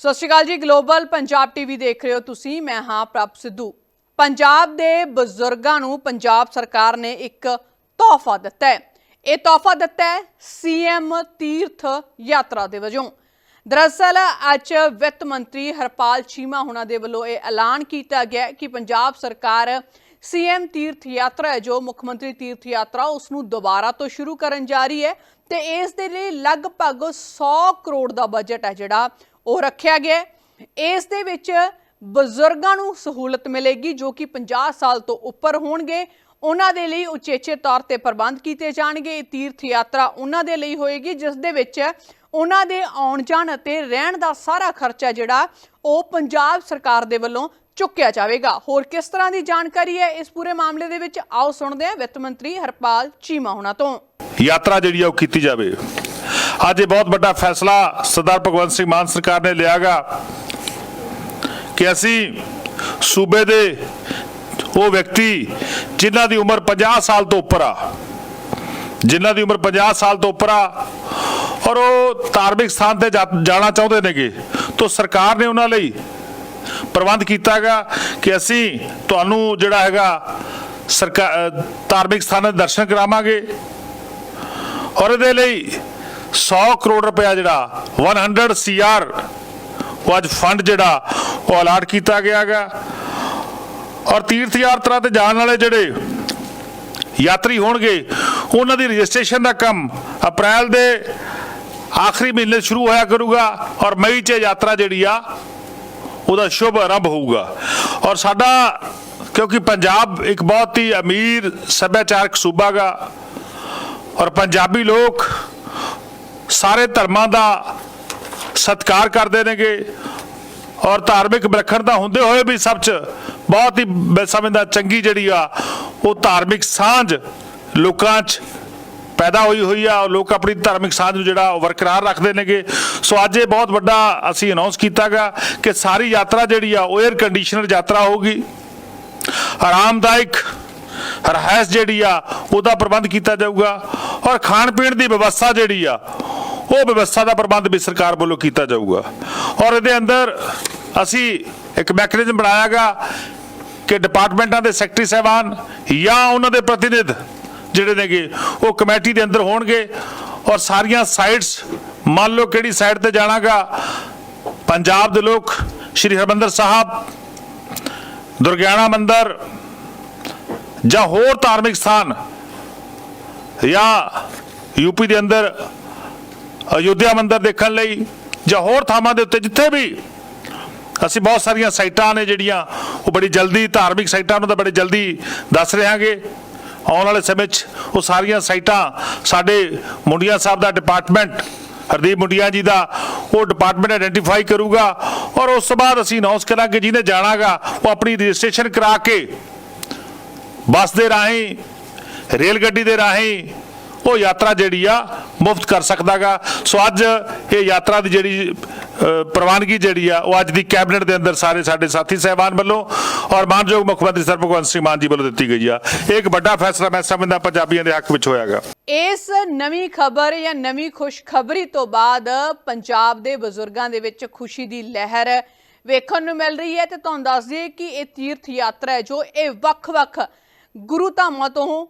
ਸਤਿ ਸ਼੍ਰੀ ਅਕਾਲ ਜੀ global Punjab TV ਦੇਖ ਰਹੇ ਹੋ ਤੁਸੀਂ, ਮੈਂ ਹਾਂ ਪ੍ਰਭ ਸਿੱਧੂ। ਪੰਜਾਬ ਦੇ ਬਜ਼ੁਰਗਾਂ ਨੂੰ ਪੰਜਾਬ ਸਰਕਾਰ ਨੇ ਇੱਕ ਤੋਹਫਾ ਦਿੱਤਾ ਹੈ। ਇਹ ਤੋਹਫਾ ਦਿੱਤਾ ਹੈ ਸੀਐਮ ਤੀਰਥ ਯਾਤਰਾ ਦੇ ਵਜੋਂ। ਦਰਅਸਲ, ਅੱਜ ਵਿੱਤ ਮੰਤਰੀ ਹਰਪਾਲ ਚੀਮਾ ਹੁਣਾਂ ਦੇ ਵੱਲੋਂ ਇਹ ਐਲਾਨ ਕੀਤਾ ਗਿਆ ਕਿ ਪੰਜਾਬ ਸਰਕਾਰ ਸੀਐਮ ਤੀਰਥ ਯਾਤਰਾ ਹੈ, ਜੋ ਮੁੱਖ ਮੰਤਰੀ ਤੀਰਥ ਯਾਤਰਾ, ਉਸ ਨੂੰ ਦੁਬਾਰਾ ਤੋਂ ਸ਼ੁਰੂ ਕਰਨ ਜਾ ਰਹੀ ਹੈ ਤੇ ਇਸ ਦੇ ਲਈ ਲਗਭਗ 100 ਕਰੋੜ ਦਾ ਬਜਟ ਹੈ ਜਿਹੜਾ ਉਹ ਰੱਖਿਆ ਗਿਆ ਇਸ ਦੇ ਵਿੱਚ ਬਜ਼ੁਰਗਾਂ ਨੂੰ ਸਹੂਲਤ ਮਿਲੇਗੀ ਜੋ ਕਿ 50 ਸਾਲ ਤੋਂ ਉੱਪਰ ਹੋਣਗੇ। ਉਹਨਾਂ ਦੇ ਲਈ ਉਚੇਚੇ ਤੌਰ ਤੇ ਪ੍ਰਬੰਧ ਕੀਤੇ ਜਾਣਗੇ। ਇਹ ਤੀਰਥ ਯਾਤਰਾ ਉਹਨਾਂ ਦੇ ਲਈ ਹੋਏਗੀ, ਜਿਸ ਦੇ ਵਿੱਚ ਉਹਨਾਂ ਦੇ ਆਉਣ ਜਾਣ ਅਤੇ ਰਹਿਣ ਦਾ ਸਾਰਾ ਖਰਚਾ ਜਿਹੜਾ ਉਹ ਪੰਜਾਬ ਸਰਕਾਰ ਦੇ ਵੱਲੋਂ ਚੁੱਕਿਆ ਜਾਵੇਗਾ। ਹੋਰ ਕਿਸ ਤਰ੍ਹਾਂ ਦੀ ਜਾਣਕਾਰੀ ਹੈ ਇਸ ਪੂਰੇ ਮਾਮਲੇ ਦੇ ਵਿੱਚ? ਆਓ ਸੁਣਦੇ ਹਾਂ ਵਿੱਤ ਮੰਤਰੀ ਹਰਪਾਲ ਚੀਮਾ ਹੁਣਾਂ ਤੋਂ। ਯਾਤਰਾ ਜਿਹੜੀ ਆ ਉਹ ਕੀਤੀ ਜਾਵੇ। ਅੱਜ ਇਹ ਬਹੁਤ ਵੱਡਾ ਫੈਸਲਾ ਸਰਦਾਰ ਭਗਵੰਤ ਸਿੰਘ ਮਾਨ ਸਰਕਾਰ ਨੇ ਲਿਆਗਾ ਕਿ ਅਸੀਂ ਸੂਬੇ ਦੇ ਉਹ ਵਿਅਕਤੀ ਜਿਨ੍ਹਾਂ ਦੀ ਉਮਰ 50 ਸਾਲ ਤੋਂ ਉੱਪਰ ਆ, ਜਿਨ੍ਹਾਂ ਦੀ ਉਮਰ 50 ਸਾਲ ਤੋਂ ਉੱਪਰ ਆ, ਔਰ ਉਹ ਧਾਰਮਿਕ ਸਥਾਨ ਤੇ ਜਾ- ਜਾਣਾ ਚਾਹੁੰਦੇ ਨੇਗੇ, ਤਾਂ ਸਰਕਾਰ ਨੇ ਉਹਨਾਂ ਲਈ ਪ੍ਰਬੰਧ ਕੀਤਾ ਹੈਗਾ ਕਿ ਅਸੀਂ ਤੁਹਾਨੂੰ ਜਿਹੜਾ ਹੈਗਾ ਸਰਕਾਰ ਧਾਰਮਿਕ ਸਥਾਨਾਂ ਦੇ ਦਰਸ਼ਨ ਕਰਾਵਾਂਗੇ, ਔਰ ਇਹਦੇ ਲਈ 100 ਕਰੋੜ ਰੁਪਇਆ ਜਿਹੜਾ 100 ਸੀਆਰ ਉਹ ਅੱਜ ਫੰਡ ਜਿਹੜਾ ਉਹ ਅਲਾਟ ਕੀਤਾ ਗਿਆ ਹੈਗਾ। ਔਰ ਤੀਰਥ ਯਾਤਰਾ ਤੇ ਜਾਣ ਵਾਲੇ ਜਿਹੜੇ ਯਾਤਰੀ ਹੋਣਗੇ, ਉਹਨਾਂ ਦੀ ਰਜਿਸਟ੍ਰੇਸ਼ਨ ਦਾ ਕੰਮ ਅਪ੍ਰੈਲ ਦੇ ਆਖਰੀ ਮਹੀਨੇ ਸ਼ੁਰੂ ਹੋਇਆ ਕਰੂਗਾ ਔਰ ਮਈ 'ਚ ਯਾਤਰਾ ਜਿਹੜੀ ਆ, ਉਹਦਾ ਸ਼ੁਭ ਆਰੰਭ ਹੋਊਗਾ। ਔਰ ਸਾਡਾ, ਕਿਉਂਕਿ ਪੰਜਾਬ ਇੱਕ ਬਹੁਤ ਹੀ ਅਮੀਰ ਸੱਭਿਆਚਾਰਕ ਸੂਬਾ ਗਾ ਔਰ ਪੰਜਾਬੀ ਲੋਕ ਸਾਰੇ ਧਰਮਾਂ ਦਾ ਸਤਿਕਾਰ ਕਰਦੇ ਨੇਗੇ ਔਰ ਧਾਰਮਿਕ ਵਿਲੱਖਣਤਾ ਹੁੰਦੇ ਹੋਏ ਵੀ ਸਭ 'ਚ ਬਹੁਤ ਹੀ ਮੈਂ ਸਮਝਦਾ ਚੰਗੀ ਜਿਹੜੀ ਆ, ਉਹ ਧਾਰਮਿਕ ਸਾਂਝ ਲੋਕਾਂ 'ਚ ਪੈਦਾ ਹੋਈ ਹੋਈ ਆ, ਔਰ ਲੋਕ ਆਪਣੀ ਧਾਰਮਿਕ ਸਾਂਝ ਨੂੰ ਜਿਹੜਾ ਉਹ ਵਰਕਰਾਰ ਰੱਖਦੇ ਨੇਗੇ। ਸੋ ਅੱਜ ਇਹ ਬਹੁਤ ਵੱਡਾ ਅਸੀਂ ਅਨਾਉਂਸ ਕੀਤਾਗਾ ਕਿ ਸਾਰੀ ਯਾਤਰਾ ਜਿਹੜੀ ਆ, ਉਹ 에ਅਰ ਕੰਡੀਸ਼ਨਰ ਯਾਤਰਾ ਹੋਊਗੀ। ਆਰਾਮਦਾਇਕ ਰਹਿਸ ਜਿਹੜੀ ਆ, ਉਹਦਾ ਪ੍ਰਬੰਧ ਕੀਤਾ ਜਾਊਗਾ। ਔਰ ਖਾਣ ਪੀਣ ਦੀ ਵਿਵਸਥਾ ਜਿਹੜੀ ਆ ਉਹ ਵਿਵਸਥਾ ਦਾ ਪ੍ਰਬੰਧ ਵੀ ਸਰਕਾਰ ਵੱਲੋਂ ਕੀਤਾ ਜਾਊਗਾ। ਔਰ ਇਹਦੇ ਅੰਦਰ ਅਸੀਂ ਇੱਕ ਮੈਕੈਨਿਜ਼ਮ ਬਣਾਇਆਗਾ ਕਿ ਡਿਪਾਰਟਮੈਂਟਾਂ ਦੇ ਸੈਕਟਰੀ ਸਾਹਿਬਾਨ ਜਾਂ ਉਹਨਾਂ ਦੇ ਪ੍ਰਤੀਨਿਧ ਜਿਹੜੇ ਨੇਗੇ, ਉਹ ਕਮੇਟੀ ਦੇ ਅੰਦਰ ਹੋਣਗੇ ਔਰ ਸਾਰੀਆਂ ਸਾਈਟਸ ਮੰਨ ਲਓ ਕਿਹੜੀ ਸਾਈਡ ਤੇ ਜਾਣਾਗਾ, ਪੰਜਾਬ ਦੇ ਲੋਕ, ਸ਼੍ਰੀ ਹਰਮੰਦਰ ਸਾਹਿਬ, ਦੁਰਗਿਆਣਾ ਮੰਦਰ ਜਾਂ ਹੋਰ ਧਾਰਮਿਕ ਸਥਾਨ ਜਾਂ ਯੂਪੀ ਦੇ ਅੰਦਰ ਅਯੁੱਧਿਆ ਮੰਦਿਰ ਦੇਖਣ ਲਈ ਜਾਂ ਹੋਰ ਥਾਵਾਂ ਦੇ ਉੱਤੇ ਜਿੱਥੇ ਵੀ ਅਸੀਂ ਬਹੁਤ ਸਾਰੀਆਂ ਸਾਈਟਾਂ ਨੇ ਜਿਹੜੀਆਂ ਉਹ ਬੜੀ ਜਲਦੀ ਧਾਰਮਿਕ ਸਾਈਟਾਂ ਨੂੰ ਤਾਂ ਬੜੀ ਜਲਦੀ ਦੱਸ ਰਹਾਂਗੇ। ਆਉਣ ਵਾਲੇ ਸਮੇਂ 'ਚ ਉਹ ਸਾਰੀਆਂ ਸਾਈਟਾਂ ਸਾਡੇ ਮੁੰਡੀਆਂ ਸਾਹਿਬ ਦਾ ਡਿਪਾਰਟਮੈਂਟ, ਹਰਦੀਪ ਮੁੰਡਿਆ ਜੀ ਦਾ ਉਹ ਡਿਪਾਰਟਮੈਂਟ ਆਇਡੈਂਟੀਫਾਈ ਕਰੂਗਾ ਔਰ ਉਸ ਤੋਂ ਬਾਅਦ ਅਸੀਂ ਅਨਾਉਂਸ ਕਰਾਂਗੇ ਜਿਹਨੇ ਜਾਣਾਗਾ ਉਹ ਆਪਣੀ ਰਜਿਸਟ੍ਰੇਸ਼ਨ ਕਰਾ ਕੇ ਬੱਸ ਦੇ ਰਾਹੀਂ, ਰੇਲ ਗੱਡੀ ਦੇ ਰਾਹੀਂ ਉਹ ਯਾਤਰਾ ਜਿਹੜੀ ਆ, ਮੁਫਤ ਕਰ ਸਕਦਾਗਾ। ਸੋ ਅੱਜ ਇਹ ਯਾਤਰਾ ਦੀ ਜਿਹੜੀ ਪ੍ਰਵਾਨਗੀ ਜਿਹੜੀ ਆ, ਉਹ ਅੱਜ ਦੀ ਕੈਬਨਿਟ ਦੇ ਅੰਦਰ ਸਾਰੇ ਸਾਡੇ ਸਾਥੀ ਸਹਿਬਾਨ ਵੱਲੋਂ ਔਰ ਮਾਨਯੋਗ ਮੁੱਖ ਮੰਤਰੀ ਸਰ ਭਗਵੰਤ ਸਿੰਘ ਮਾਨ ਜੀ ਵੱਲੋਂ ਦਿੱਤੀ ਗਈ ਆ। ਇਹ ਇੱਕ ਵੱਡਾ ਫੈਸਲਾ ਮੈਂ ਸਮਝਦਾ ਪੰਜਾਬੀਆਂ ਦੇ ਹੱਕ ਵਿੱਚ ਹੋਇਆਗਾ। ਇਸ ਨਵੀਂ ਖਬਰ ਜਾਂ ਨਵੀਂ ਖੁਸ਼ਖਬਰੀ ਤੋਂ ਬਾਅਦ ਪੰਜਾਬ ਦੇ ਬਜ਼ੁਰਗਾਂ ਦੇ ਵਿੱਚ ਖੁਸ਼ੀ ਦੀ ਲਹਿਰ ਵੇਖਣ ਨੂੰ ਮਿਲ ਰਹੀ ਹੈ ਤੇ ਤੁਹਾਨੂੰ ਦੱਸ ਦਈਏ ਕਿ ਇਹ ਤੀਰਥ ਯਾਤਰਾ ਹੈ ਜੋ ਇਹ ਵੱਖ-ਵੱਖ ਗੁਰੂ ਧਾਮਾਂ ਤੋਂ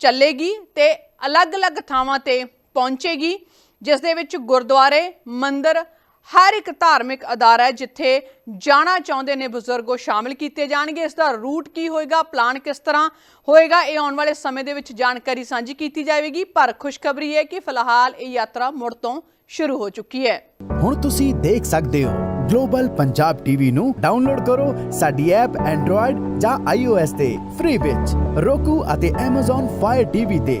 ਚੱਲੇਗੀ ਤੇ ਅਲੱਗ-ਅਲੱਗ ਥਾਵਾਂ ਤੇ ਪਹੁੰਚੇਗੀ, ਜਿਸ ਦੇ ਵਿੱਚ ਗੁਰਦੁਆਰੇ, ਮੰਦਿਰ, ਹਰ ਇੱਕ ਧਾਰਮਿਕ ਅਦਾਰਾ ਹੈ, ਜਿੱਥੇ ਜਾਣਾ ਚਾਹੁੰਦੇ ਨੇ ਬਜ਼ੁਰਗ ਉਹ ਸ਼ਾਮਿਲ ਕੀਤੇ ਜਾਣਗੇ। ਇਸ ਦਾ ਰੂਟ ਕੀ ਹੋਏਗਾ, ਪਲਾਨ ਕਿਸ ਤਰ੍ਹਾਂ ਹੋਏਗਾ, ਇਹ ਆਉਣ ਵਾਲੇ ਸਮੇਂ ਦੇ ਵਿੱਚ ਜਾਣਕਾਰੀ ਸਾਂਝੀ ਕੀਤੀ ਜਾਵੇਗੀ। ਪਰ ਖੁਸ਼ਖਬਰੀ ਹੈ ਕਿ ਫਿਲਹਾਲ ਇਹ ਯਾਤਰਾ ਮੁੜ ਤੋਂ ਸ਼ੁਰੂ ਹੋ ਚੁੱਕੀ ਹੈ। ਹੁਣ ਤੁਸੀਂ ਦੇਖ ਸਕਦੇ ਹੋ, ਗਲੋਬਲ ਪੰਜਾਬ ਟੀਵੀ ਨੂੰ ਡਾਊਨਲੋਡ ਕਰੋ ਸਾਡੀ ਐਪ ਐਂਡਰੋਇਡ ਜਾਂ iOS ਤੇ, ਫ੍ਰੀ ਵਿੱਚ roku ਅਤੇ Amazon Fire TV ਤੇ।